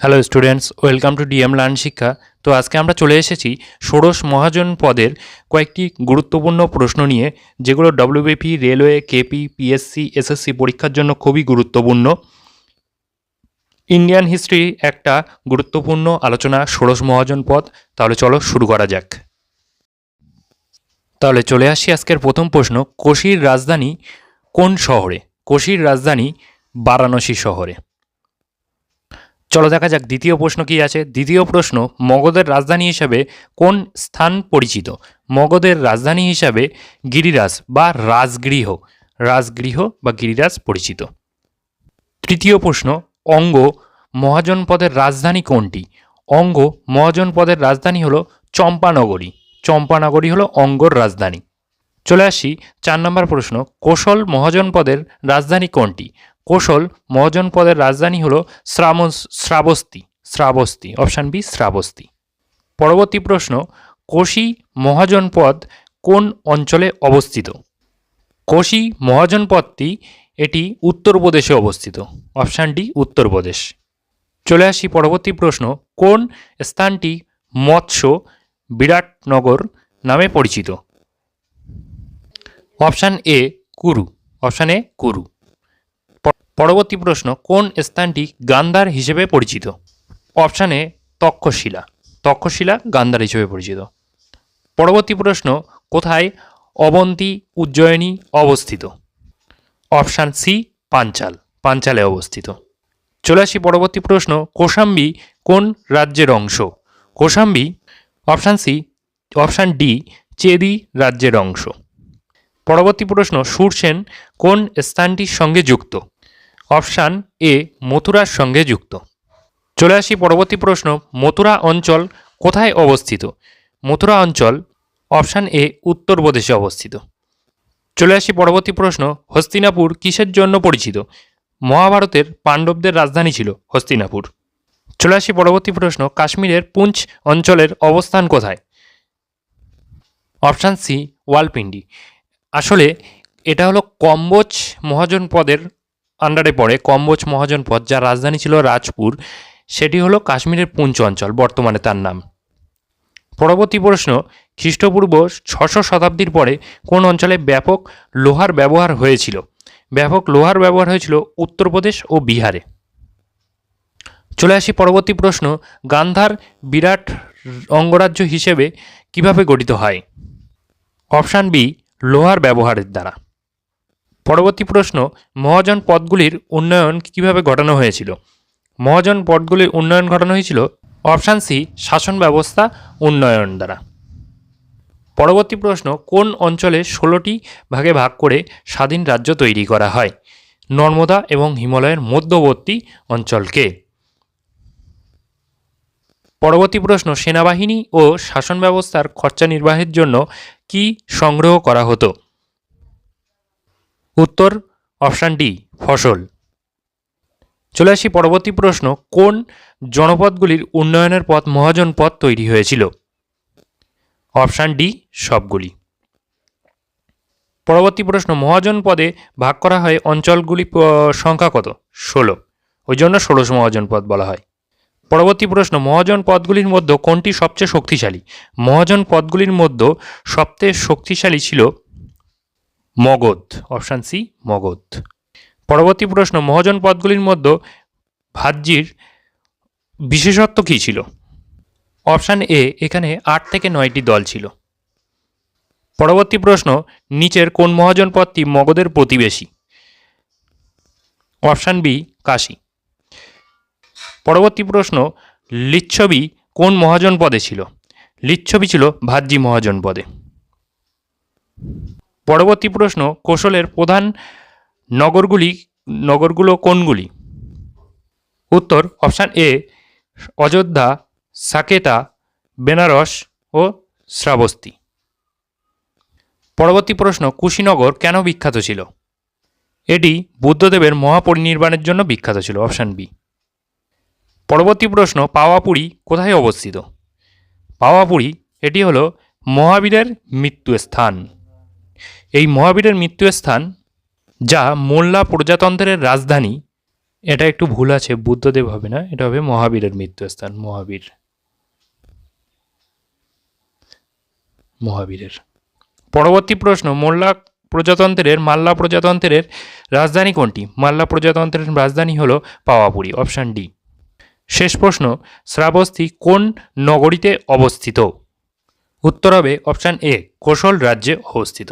Hello students welcome to DM learn শিক্ষা তো আজকে আমরা চলে এসেছি ষোড়শ মহাজন পদের কয়েকটি গুরুত্বপূর্ণ প্রশ্ন নিয়ে, যেগুলো WBP railway KP PSC SSC পরীক্ষার জন্য খুবই গুরুত্বপূর্ণ। ইন্ডিয়ান হিস্ট্রি একটা গুরুত্বপূর্ণ আলোচনা, ষোড়শ মহাজন পদ। তাহলে চলো শুরু করা যাক। তাহলে চলে আসি আজকের প্রথম প্রশ্ন। কোশির রাজধানী কোন শহরে? কোশির রাজধানী বারাণসী শহরে। চলো দেখা যাক দ্বিতীয় প্রশ্ন কি আছে। দ্বিতীয় প্রশ্ন, মগধের রাজধানী হিসাবে কোন স্থান পরিচিত? মগধের রাজধানী হিসাবে গিরিরাজ বা রাজগৃহ রাজগৃহ বা গিরিরাজ পরিচিত। তৃতীয় প্রশ্ন, অঙ্গ মহাজনপদের রাজধানী কোনটি? অঙ্গ মহাজনপদের রাজধানী হলো চম্পানগরী। চম্পানগরী হলো অঙ্গর রাজধানী। চলে আসি চার নম্বর প্রশ্ন, কোশল মহাজনপদের রাজধানী কোনটি? কোশল মহাজনপদের রাজধানী হল শ্রামস শ্রাবস্তি শ্রাবস্তি, অপশান বি শ্রাবস্তি। পরবর্তী প্রশ্ন, কোশি মহাজনপদ কোন অঞ্চলে অবস্থিত? কোশি মহাজনপদটি এটি উত্তরপ্রদেশে অবস্থিত, অপশান ডি উত্তরপ্রদেশ চলে আসি পরবর্তী প্রশ্ন, কোন স্থানটি মৎস্য বিরাটনগর নামে পরিচিত? Option A, Kuru. Option A, Kuru. পরবর্তী প্রশ্ন, কোন স্থানটি গান্ধার হিসেবে পরিচিত? অপশানে তক্ষশিলা। তক্ষশিলা গান্ধার হিসেবে পরিচিত। পরবর্তী প্রশ্ন, কোথায় অবন্তী উজ্জয়িনী অবস্থিত? Option C, Panchal. পাঞ্চালে অবস্থিত। চলে আসি পরবর্তী প্রশ্ন কোশাম্বি কোন রাজ্যের অংশ? Kaushambi option C, option D, Chedi রাজ্যের অংশ। পরবর্তী প্রশ্ন সুরসেন কোন স্থানটির সঙ্গে যুক্ত? অপশান এ, মথুরার সঙ্গে যুক্ত। চলে আসি পরবর্তী প্রশ্ন, মথুরা অঞ্চল কোথায় অবস্থিত? মথুরা অঞ্চল, অপশান এ উত্তরপ্রদেশে অবস্থিত। চলে আসি পরবর্তী প্রশ্ন, হস্তিনাপুর কিসের জন্য পরিচিত? মহাভারতের পাণ্ডবদের রাজধানী ছিল হস্তিনাপুর। চলে আসি পরবর্তী প্রশ্ন, কাশ্মীরের পুঞ্চ অঞ্চলের অবস্থান কোথায়? Option C, Rawalpindi. আসলে এটা হলো কম্বোজ মহাজন পদের আন্ডারে পড়ে, কম্বোজ মহাজন পদ, যার রাজধানী ছিল রাজপুর, সেটি হলো কাশ্মীরের পুঞ্চ অঞ্চল, বর্তমানে তার নাম। পরবর্তী প্রশ্ন, খ্রিস্টপূর্ব ছশো শতাব্দীর পরে কোন অঞ্চলে ব্যাপক লোহার ব্যবহার হয়েছিল? ব্যাপক লোহার ব্যবহার হয়েছিল উত্তরপ্রদেশ ও বিহারে। চলে আসি পরবর্তী প্রশ্ন, গান্ধার বিরাট অঙ্গরাজ্য হিসেবে কীভাবে গঠিত হয়? অপশান বি লোহার ব্যবহারের দ্বারা। পরবর্তী প্রশ্ন, মহাজন পদগুলির উন্নয়ন কীভাবে ঘটানো হয়েছিল? মহাজন পদগুলির উন্নয়ন ঘটানো হয়েছিল অপশান সি, শাসন ব্যবস্থা উন্নয়ন দ্বারা। পরবর্তী প্রশ্ন, কোন অঞ্চলে ষোলোটি ভাগে ভাগ করে স্বাধীন রাজ্য তৈরি করা হয়? নর্মদা এবং হিমালয়ের মধ্যবর্তী অঞ্চলকে। পরবর্তী প্রশ্ন, সেনাবাহিনী ও শাসন ব্যবস্থার খরচা নির্বাহের জন্য কি সংগ্রহ করা হতো? উত্তর, অপশান ডি, ফসল। চলে আসি পরবর্তী প্রশ্ন, কোন জনপদগুলির উন্নয়নের পথ, মহাজন পথ তৈরি হয়েছিল? অপশান ডি, সবগুলি। পরবর্তী প্রশ্ন, মহাজন পদে ভাগ করা হয় অঞ্চলগুলি সংখ্যা কত? ষোলো। ওই জন্য ষোড়শ মহাজন পদ বলা হয়। পরবর্তী প্রশ্ন, মহাজন পদগুলির মধ্যে কোনটি সবচেয়ে শক্তিশালী? মহাজন পদগুলির মধ্যে সবচেয়ে শক্তিশালী ছিল মগধ, অপশান সি, মগধ। পরবর্তী প্রশ্ন, মহাজন পদগুলির মধ্যে ভাজ্যির বিশেষত্ব কী ছিল? অপশান এ, এখানে আট থেকে নয়টি দল ছিল। পরবর্তী প্রশ্ন, নিচের কোন মহাজন পদটি মগধের প্রতিবেশী? Option B, Kashi. পরবর্তী প্রশ্ন, লিচ্ছবি কোন মহাজন পদে ছিল? লিচ্ছবি ছিল ভাজ্যি মহাজন পদে। পরবর্তী প্রশ্ন, কোশলের প্রধান নগরগুলি, নগরগুলো কোনগুলি? উত্তর, অপশান এ, অযোধ্যা, সাকেতা, বেনারস ও শ্রাবস্তি। পরবর্তী প্রশ্ন, কুশীনগর কেন বিখ্যাত ছিল? এটি বুদ্ধদেবের মহাপরিনির্বাণের জন্য বিখ্যাত ছিল, অপশান বি। পরবর্তী প্রশ্ন, পাওয়াপুরী কোথায় অবস্থিত? পাওয়াপুরী, এটি হলো মহাবীরের মৃত্যুস্থান এই মহাবীরের মৃত্যুস্থান যা মোল্লা প্রজাতন্ত্রের রাজধানী, এটা একটু ভুল আছে, বুদ্ধদেব হবে না, এটা হবে মহাবীরের মৃত্যুস্থান মহাবীর। মহাবীরের। পরবর্তী প্রশ্ন, মোল্লা প্রজাতন্ত্রের, মাল্লা প্রজাতন্ত্রের রাজধানী কোনটি? মাল্লা প্রজাতন্ত্রের রাজধানী হলো পাওয়াপুরি, অপশান ডি। শেষ প্রশ্ন শ্রাবস্তী কোন নগরীতে অবস্থিত? উত্তর হবে অপশান এ কোশল রাজ্যে অবস্থিত।